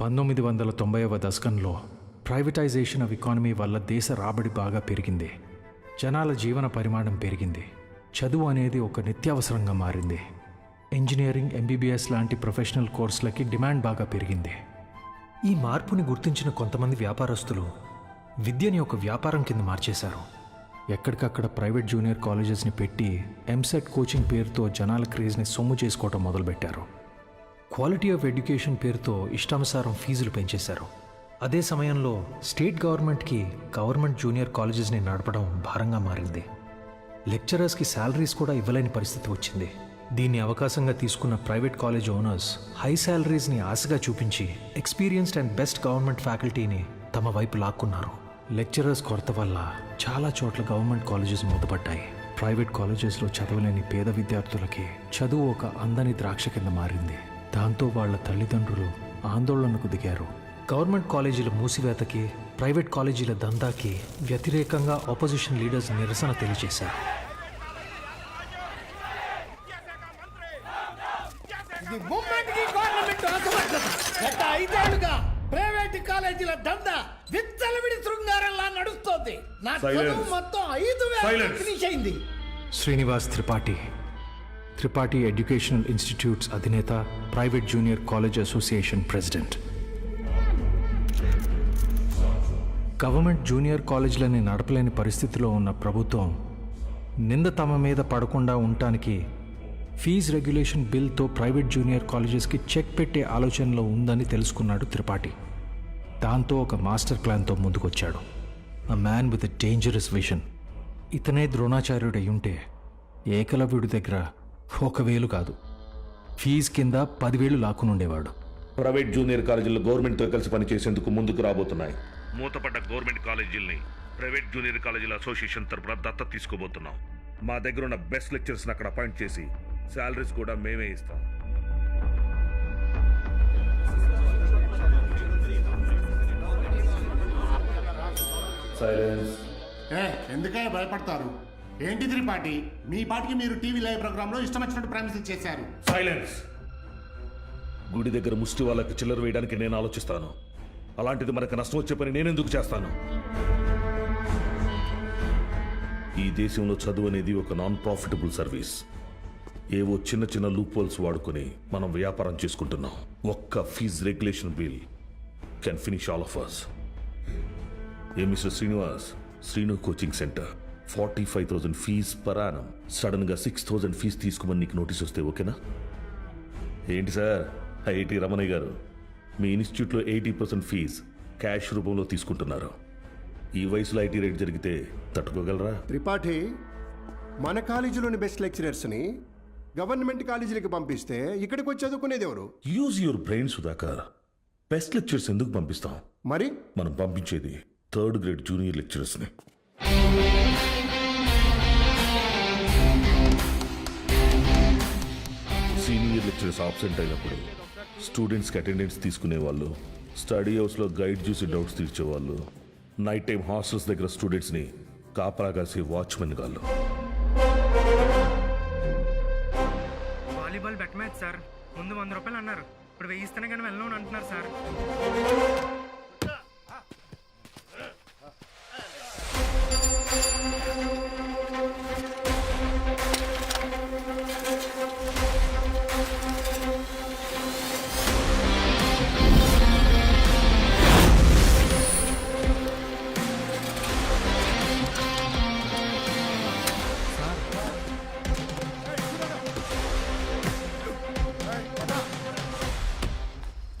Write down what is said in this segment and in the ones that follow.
పంతొమ్మిది వందల తొంభైవ దశకంలో ప్రైవేటైజేషన్ ఆఫ్ ఎకానమీ వల్ల దేశ రాబడి బాగా పెరిగింది. జనాల జీవన పరిమాణం పెరిగింది. చదువు అనేది ఒక నిత్యావసరంగా మారింది. ఇంజనీరింగ్ ఎంబీబీఎస్ లాంటి ప్రొఫెషనల్ కోర్సులకి డిమాండ్ బాగా పెరిగింది. ఈ మార్పుని గుర్తించిన కొంతమంది వ్యాపారస్తులు విద్యని ఒక వ్యాపారం కింద మార్చేశారు. ఎక్కడికక్కడ ప్రైవేట్ జూనియర్ కాలేజెస్ని పెట్టి ఎంసెట్ కోచింగ్ పేరుతో జనాల క్రేజ్ని సొమ్ము చేసుకోవటం మొదలుపెట్టారు. క్వాలిటీ ఆఫ్ ఎడ్యుకేషన్ పేరుతో ఇష్టానుసారం ఫీజులు పెంచేశారు. అదే సమయంలో స్టేట్ గవర్నమెంట్కి గవర్నమెంట్ జూనియర్ కాలేజెస్ని నడపడం భారంగా మారింది. లెక్చరర్స్కి శాలరీస్ కూడా ఇవ్వలేని పరిస్థితి వచ్చింది. దీన్ని అవకాశంగా తీసుకున్న ప్రైవేట్ కాలేజ్ ఓనర్స్ హై శాలరీస్ని ఆశగా చూపించి ఎక్స్పీరియన్స్డ్ అండ్ బెస్ట్ గవర్నమెంట్ ఫ్యాకల్టీని తమ వైపు లాక్కున్నారు. లెక్చరర్స్ కొరత వల్ల చాలా చోట్ల గవర్నమెంట్ కాలేజెస్ మూతపడ్డాయి. ప్రైవేట్ కాలేజెస్లో చదవలేని పేద విద్యార్థులకి చదువు ఒక అందని ద్రాక్ష కింద మారింది. దాంతో వాళ్ళ తల్లిదండ్రులు ఆందోళనకు దిగారు. గవర్నమెంట్ కాలేజీల మూసివేతకి ప్రైవేట్ కాలేజీల దందాకి వ్యతిరేకంగా ఆపోజిషన్ లీడర్స్ నిరసన తెలియజేశారు. ఇది మూమెంట్కి గవర్నమెంట్ అసమర్థత గత ఐదేళ్ళుగా ప్రైవేట్ కాలేజీల దంద విచ్చలవిడి శృంగారంలా నడుస్తోంది. నా మొత్తం ఐదు వేల Silence. ఫినిష్ అయింది. శ్రీనివాస్ త్రిపాఠి త్రిపాఠి ఎడ్యుకేషనల్ ఇన్స్టిట్యూట్స్ అధినేత private junior college association president. Government junior కాలేజీలని నడపలేని పరిస్థితిలో ఉన్న ప్రభుత్వం నింద తమ మీద పడకుండా ఉండటానికి ఫీజ్ రెగ్యులేషన్ బిల్తో ప్రైవేట్ జూనియర్ కాలేజెస్కి చెక్ పెట్టే ఆలోచనలో ఉందని తెలుసుకున్నాడు త్రిపాఠి. దాంతో ఒక మాస్టర్ ప్లాన్తో ముందుకొచ్చాడు. A man with a dangerous vision ఇతనే ద్రోణాచార్యుడై ఉంటే ఏకలవ్యుడి దగ్గర ఒక వేలు కాదు. ఫీజు కింద పదివేలు లాక్కునుండేవాడు. ప్రైవేట్ జూనియర్ కాలేజీలు గవర్నమెంట్తో కలిసి పనిచేసేందుకు ముందుకు రాబోతున్నాయి. మూతపడ్డ గవర్నమెంట్ కాలేజీల్ని ప్రైవేట్ జూనియర్ కాలేజీల అసోసియేషన్ తరపున దత్తత తీసుకోబోతున్నాం. మా దగ్గర ఉన్న బెస్ట్ లెక్చర్స్ని అక్కడ అపాయింట్ చేసి శాలరీస్ కూడా మేమే ఇస్తాం. సైలెన్స్ ఏ ఎందుకయ్యా భయపడతారు? ఏంటి త్రిపాఠి మీ పాటికి మీరు టీవీ లైవ్ ప్రోగ్రాంలో ఇష్టం వచ్చినట్టు ప్రామిస్ చేశారు. సైలెన్స్. గుడి దగ్గర ముష్టి వాళ్ళకి చిల్లర వేయడానికి నేను ఆలోచిస్తాను. అలాంటిది మనకు నష్టం వచ్చే పని నేను ఎందుకు చేస్తాను? ఈ దేశంలో చదువు అనేది ఒక నాన్ ప్రాఫిటబుల్ సర్వీస్ ఏవో చిన్న చిన్న లూప్ హోల్స్ వాడుకొని మనం వ్యాపారం చేసుకుంటున్నాం. ఒక్క fee regulation bill can finish all of us a mister Srinivas? Srinu coaching centre forty five thousand fee per annum సడన్గా సిక్స్ థౌసండ్ ఫీజ్ తీసుకోమని నీకు నోటీస్ వస్తే ఓకేనా? ఏంటి సార్? ఐఐటి రమణయ్య గారు మీ ఇన్స్టిట్యూట్లో ఎయిటీ పర్సెంట్ ఫీజ్ క్యాష్ రూపంలో తీసుకుంటున్నారు. ఈ వయసులో ఐటీ రేట్ జరిగితే తట్టుకోగలరా? త్రిపాఠి మన కాలేజీలోని బెస్ట్ లెక్చరర్స్ని గవర్నమెంట్ కాలేజీలకు పంపిస్తే ఇక్కడికి వచ్చి చదువుకునేది ఎవరు? Use your brain Sudhakar. Best lectures ఎందుకు పంపిస్తాం? మరి? మనం పంపించేది థర్డ్ గ్రేడ్ జూనియర్ లెక్చరర్స్ని లెక్చరర్స్ ఆబ్సెంట్ అయినప్పుడు స్టూడెంట్స్కి అటెండెన్స్ తీసుకునే వాళ్ళు స్టడీ హౌస్లో గైడ్ చూసి డౌట్స్ తీర్చేవాళ్ళు నైట్ టైం హాస్టల్స్ దగ్గర స్టూడెంట్స్ని కాపలా కాసే వాచ్మెన్ గాళ్ళు. Volleyball bet match sir. ముందు వంద రూపాయలు అన్నారు. ఇప్పుడు వేయిస్తేనే కానీ వెళ్ళను అంటున్నారు sir.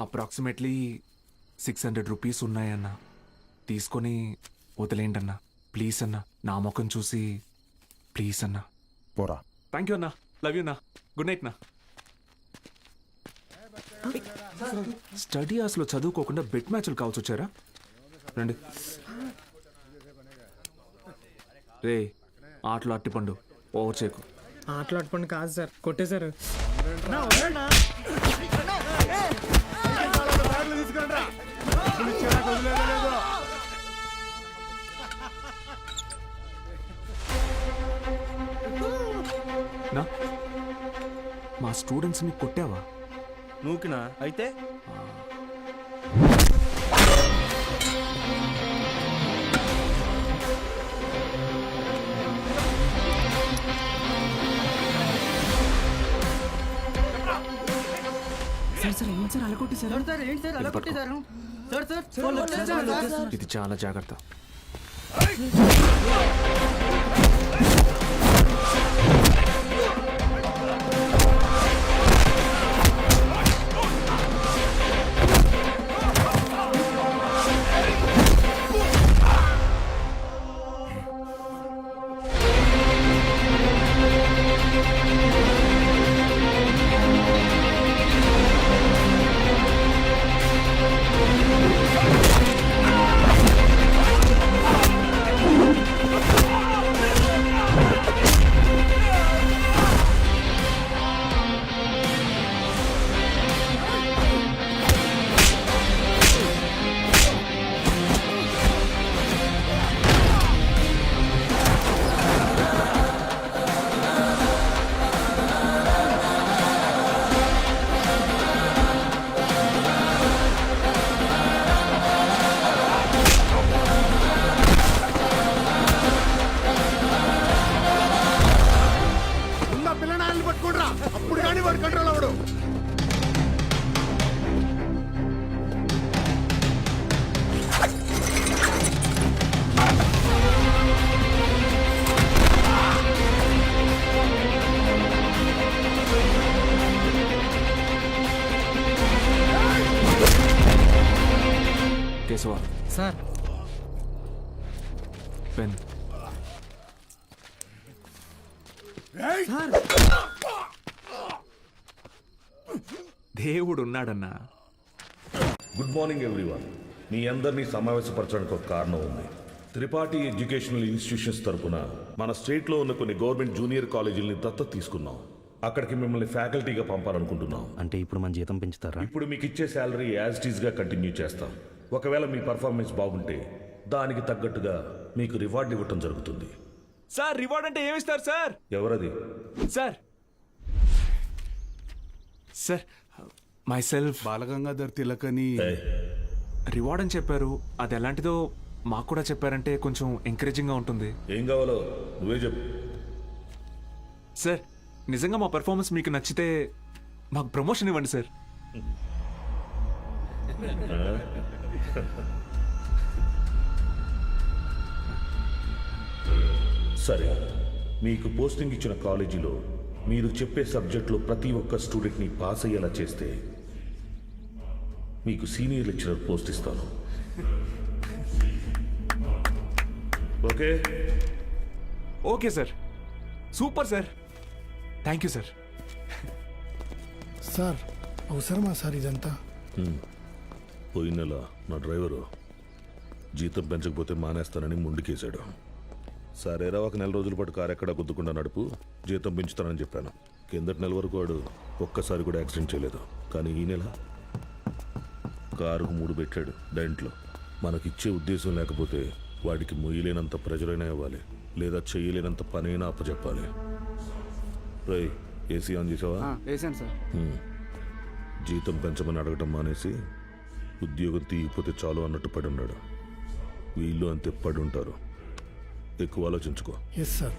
Approximately six hundred rupees ఉన్నాయన్నా. తీసుకొని వదిలేయండి అన్నా ప్లీజ్ అన్నా. నా ముఖం చూసి ప్లీజ్ అన్నా. పోరా. థ్యాంక్ యూ అన్నా. లవ్ యూ అన్నా. గుడ్ నైట్ నా స్టడీ అవర్స్లో చదువుకోకుండా బెట్ మ్యాచ్లు కావచ్చు వచ్చారా? రండి. రే ఆటలు అట్టిపండు ఓవర్ చేయకు. ఆటలు అట్టుపండి కాదు సార్. కొట్టేశారు. నా? మా స్టూడెంట్స్ని కొట్టావా? నూకినా? అయితే? ఇది చాలా జాగ్రత్త. దేవుడు ఉన్నాడన్నా గుడ్ మార్నింగ్ ఎవ్రీవన్. మీ అందరినీ సమావేశపరచడానికి ఒక కారణం ఉంది. త్రిపాఠి ఎడ్యుకేషనల్ ఇన్స్టిట్యూషన్స్ తరపున మన స్టేట్లో ఉన్న కొన్ని గవర్నమెంట్ జూనియర్ కాలేజీలని దత్తత తీసుకున్నాం. అక్కడికి మిమ్మల్ని ఫ్యాకల్టీగా పంపాలనుకుంటున్నాం. అంటే ఇప్పుడు మన జీతం పెంచుతారా? ఇప్పుడు మీకు ఇచ్చే శాలరీ యాజ్ ఇట్గా కంటిన్యూ చేస్తాం. ఒకవేళ మీ పర్ఫార్మెన్స్ బాగుంటే దానికి తగ్గట్టుగా మీకు రివార్డ్ ఇవ్వటం జరుగుతుంది. సార్ రివార్డ్ అంటే ఏమిస్తారు సార్? ఎవరది? Sir. Sir myself Balagangadhar తిలకని ఏయ్, రివార్డ్ అని చెప్పారు. అది ఎలాంటిదో మాకు కూడా చెప్పారంటే కొంచెం ఎంకరేజింగ్గా ఉంటుంది. ఏం కావాలో నువ్వే చెప్పు. సార్ నిజంగా మా పెర్ఫార్మెన్స్ మీకు నచ్చితే మాకు ప్రమోషన్ ఇవ్వండి సార్. సరే. మీకు పోస్టింగ్ ఇచ్చిన కాలేజీలో మీరు చెప్పే సబ్జెక్టులో ప్రతి ఒక్క స్టూడెంట్ని పాస్ అయ్యేలా చేస్తే మీకు సీనియర్ లెక్చరర్ పోస్ట్ ఇస్తాను. Okay? Okay sir. Super sir. Thank you sir. Sir అవసరమా సార్ ఇదంతా? పోయిన నెల నా డ్రైవరు జీతం పెంచకపోతే మానేస్తానని ముందుకేశాడు సరేరా ఒక నెల రోజుల పాటు కారు ఎక్కడ గుద్దుకుండా నడుపు. జీతం పెంచుతానని చెప్పాను. కిందటి నెల వరకు వాడు ఒక్కసారి కూడా యాక్సిడెంట్ చేయలేదు. కానీ ఈ నెల కారుకు మూడు పెట్టాడు దాంట్లో మనకిచ్చే ఉద్దేశం లేకపోతే వాడికి మొయ్యలేనంత ప్రెజరైనా ఇవ్వాలి. లేదా చేయలేనంత పనైనా అప్పచెప్పాలి రై ఏసీ ఆన్ చేసావా? వేసాను సార్. జీతం పెంచమని అడగటం మానేసి ఉద్యోగం తీయకపోతే చాలు అన్నట్టు పడి ఉన్నాడు. వీళ్ళు అంతే పడి ఉంటారు ఎక్కువ ఆలోచించుకో. Yes sir